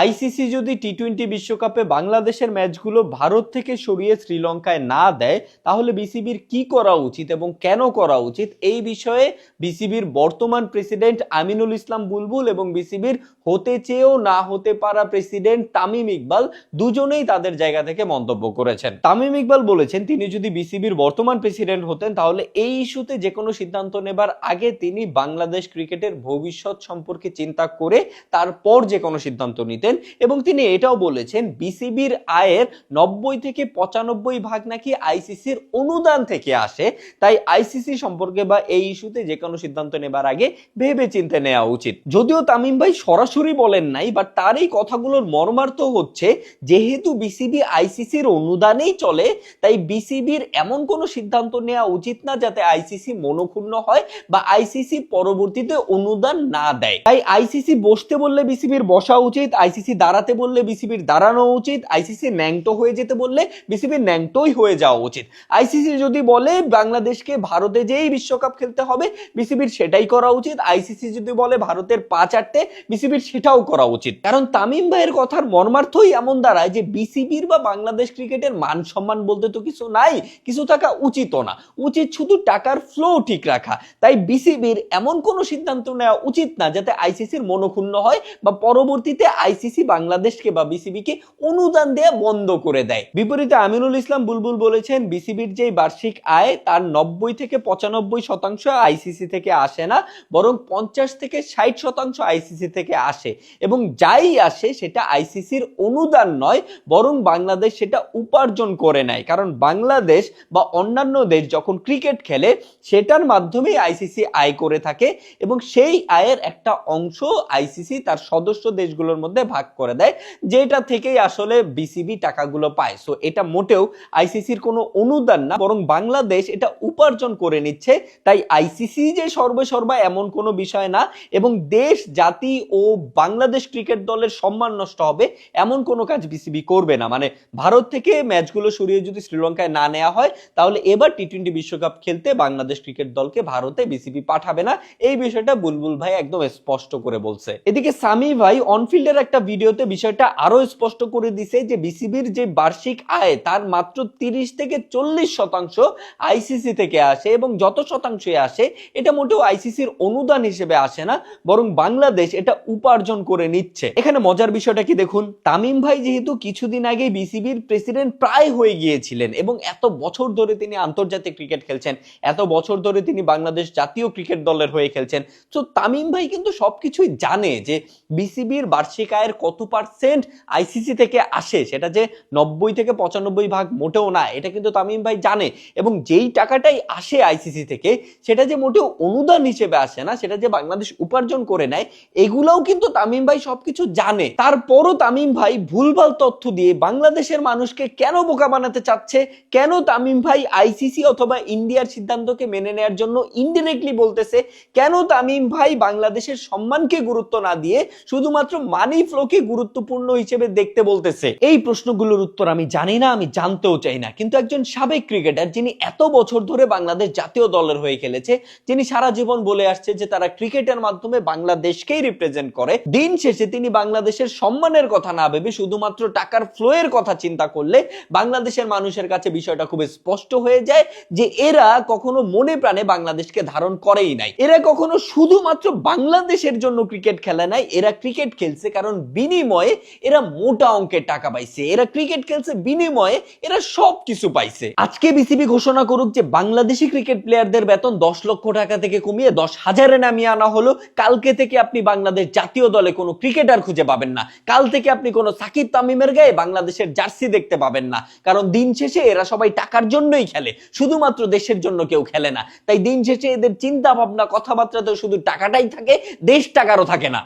ICC যদি T twenty বিশ্বকাপে বাংলাদেশের ম্যাচগুলো ভারত থেকে সরিয়ে শ্রীলঙ্কায় না দেয়, তাহলে বিসিবির কি করা উচিত এবং কেন করা উচিত? এই বিষয়ে বিসিবির বর্তমান প্রেসিডেন্ট আমিনুল ইসলাম বুলবুল এবং বিসিবির হতে চেয়েও না হতে পারা প্রেসিডেন্ট তামিম ইকবাল দুজনেই তাদের জায়গা থেকে মন্তব্য করেছেন। তামিম ইকবাল বলেছেন, তিনি যদি বিসিবির বর্তমান প্রেসিডেন্ট হতেন, তাহলে এই ইস্যুতে যে কোনো সিদ্ধান্ত নেবার আগে তিনি বাংলাদেশ ক্রিকেটের ভবিষ্যৎ সম্পর্কে চিন্তা করে তারপর যে কোনো সিদ্ধান্ত নিতেন। এবং তিনি এটাও বলেছেন, বিসিবির আয়ের নব্বই থেকে পঁচানব্বই ভাগ নাকি আইসিসির অনুদান থেকে আসে। তাই আইসিসি সম্পর্কে বা এই ইস্যুতে যে কোনো সিদ্ধান্ত নেবার আগে ভেবে চিন্তে নেওয়া উচিত। যদিও তামিম ভাই সরাসরি বলেন নাই বাট তার এই কথাগুলোর মর্মার্থ হচ্ছে, যেহেতু বিসিবি আইসিসির অনুদানেই চলে, তাই বিসিবির এমন কোনো সিদ্ধান্ত নেওয়া উচিত না যাতে আইসিসি মনোক্ষুণ্ণ হয় বা আইসিসি পরবর্তীতে অনুদান না দেয়। তাই আইসিসি বসতে বললে বিসিবির বসা উচিত আইসিসি দাঁড়াতে বললে বিসিবির দাঁড়ানো উচিত, আইসিসি ন্যাংটো হয়ে যেতে বললে বিসিবির ন্যাংটোই হয়ে যাওয়া উচিত। আইসিসি যদি বলে বাংলাদেশকে ভারতে যেই বিশ্বকাপ খেলতে হবে, বিসিবির সেটাই করা উচিত, আইসিসি যদি বলে ভারতের পা চারটে বিসিবির সেটাও করা উচিত। কারণ তামিম ভাইয়ের কথার মর্মার্থই এমন দাঁড়ায় যে বিসিবির বা বাংলাদেশ ক্রিকেটের মান সম্মান বলতে তো কিছু নাই, কিছু থাকা উচিত না। উচিত শুধু টাকার ফ্লো ঠিক রাখা। তাই বিসিবির এমন কোনো সিদ্ধান্ত নেওয়া উচিত না, যাতে আইসিসির মনোক্ষুণ্ণ হয় বা পরবর্তীতে আইসিসি বাংলাদেশকে বা বিসিবিকে অনুদান দেয়া বন্ধ করে দেয়। বিপরীতে আমিনুল ইসলাম বুলবুল বলেছেন, বিসিবির যে বার্ষিক আয়, তার নব্বই থেকে পঁচানব্বই শতাংশ আইসিসি থেকে আসে না, বরং পঞ্চাশ থেকে ষাট শতাংশ আইসিসি থেকে আসে। এবং যাই আসে, সেটা আইসিসির অনুদান নয়, বরং বাংলাদেশ সেটা উপার্জন করে নেয়। কারণ বাংলাদেশ বা অন্যান্য দেশ যখন ক্রিকেট খেলে, সেটার মাধ্যমেই আইসিসি আয় করে থাকে এবং সেই আয়ের একটা অংশ আইসিসি তার সদস্য দেশগুলোর মধ্যে ভাগ করে দেয়, যেটা থেকেই আসলে বিসিবি টাকাগুলো পায়। সো এটা মোটেও আইসিসির কোনো অনুদান না, বরং বাংলাদেশ এটা উপার্জন করে নিচ্ছে। তাই আইসিসি যে সর্বসর্বা এমন কোনো বিষয় না, এবং দেশ, জাতি ও বাংলাদেশ ক্রিকেট দলের সম্মান নষ্ট হবে, এমন কোনো কাজ বিসিবি করবে না। মানে ভারত থেকে ম্যাচগুলো সরিয়ে যদি শ্রীলঙ্কায় না নেওয়া হয়, তাহলে এবার টি টোয়েন্টি বিশ্বকাপ খেলতে বাংলাদেশ ক্রিকেট দলকে ভারতে বিসিবি পাঠাবে না। এই বিষয়টা বুলবুল ভাই একদম স্পষ্ট করে বলছে। এদিকে সামি ভাই অনফিল্ডের একটা ভিডিওতে বিষয়টা আরও স্পষ্ট করে দিছে যে বিসিবির যে বার্ষিক আয়, তার মাত্র তিরিশ থেকে চল্লিশ শতাংশ আইসিসি থেকে আসে এবং যত শতাংশে আসে, এটা মোটেও আইসিসির অনুদান হিসেবে আসে না, বরং বাংলাদেশ এটা উপার্জন করে নিচ্ছে। এখানে মজার বিষয়টা কি দেখুন? তামিম ভাই যেহেতু কিছুদিন আগে বিসিবির প্রেসিডেন্ট প্রায় হয়ে গিয়েছিলেন এবং এত বছর ধরে তিনি আন্তর্জাতিক ক্রিকেট খেলছেন, এত বছর ধরে তিনি বাংলাদেশ জাতীয় ক্রিকেট দলের হয়ে খেলছেন। তো তামিম ভাই কিন্তু সবকিছুই জানে যে বিসিবির বার্ষিক আয়ের কত পার্সেন্ট আইসিসি থেকে আসে? সেটা যে নব্বই থেকে পঁচানব্বই ভাগ মোটেও না, এটা কিন্তু তামিম ভাই জানে। এবং যেই টাকাটাই আসে আইসিসি থেকে, সেটা যে মোটেও অনুদান হিসেবে আসে না, সেটা যে বাংলাদেশ উপার্জন করে নেয়, এগুলাও কিন্তু তামিম ভাই সবকিছু জানে। তারপরও তামিম ভাই ভুলভাল তথ্য দিয়ে বাংলাদেশের মানুষকে কেন বোকা বানাতে চাচ্ছে? কেন তামিম ভাই আইসিসি অথবা ইন্ডিয়ার সিদ্ধান্তকে মেনে নেয়ার জন্য ইনডিরেক্টলি বলতেছে? কেন তামিম ভাই বাংলাদেশের সম্মানকে গুরুত্ব না দিয়ে শুধুমাত্র মানি ফ্লোকে গুরুত্বপূর্ণ হিসেবে দেখতে বলতেছে। এই প্রশ্নগুলোর উত্তর আমি জানি না, আমি জানতেও চাই না। কিন্তু একজন সাবেক ক্রিকেটার যিনি এত বছর ধরে বাংলাদেশ জাতীয় দলের হয়ে খেলেছে, যিনি সারা জীবন বলে আসছে যে তারা ক্রিকেটের মাধ্যমে বাংলাদেশকেই রিপ্রেজেন্ট করে, দিন শেষে তিনি বাংলাদেশের সম্মানের কথা না ভেবে শুধুমাত্র টাকার ফ্লোয়ের কথা চিন্তা করলে বাংলাদেশের মানুষের কাছে বিষয়টা খুব স্পষ্ট হয়ে যায় যে এরা কখনো মনে প্রাণে বাংলাদেশকে ধারণ করেই নাই। এরা কখনো শুধুমাত্র বাংলাদেশের জন্য ক্রিকেট খেলে নাই, এরা ক্রিকেট খেলছে কারণ বিনিময়ে এরা মোটা অঙ্কের টাকা পাইছে, এরা ক্রিকেট খেলছে বিনিময়ে এরা সব কিছু পাইছে। আজকে বিসিবি ঘোষণা করুক যে বাংলাদেশি ক্রিকেট প্লেয়ারদের বেতন দশ লক্ষ টাকা থেকে কমিয়ে দশ হাজারে নামিয়ে আনা হলো, কালকে থেকে আপনি বাংলাদেশ জাতীয় দলে কোনো ক্রিকেটার খুঁজে পাবেন না। কাল থেকে আপনি কোনো সাকিব তামিমের গায়ে বাংলাদেশের জার্সি দেখতে পাবেন না। কারণ দিন শেষে এরা সবাই টাকার জন্যই খেলে, শুধুমাত্র দেশের জন্য কেউ খেলে না। তাই দিন শেষে এদের চিন্তা ভাবনা কথাবার্তা তো শুধু টাকাটাই থাকে, দেশ টাকারও থাকে না।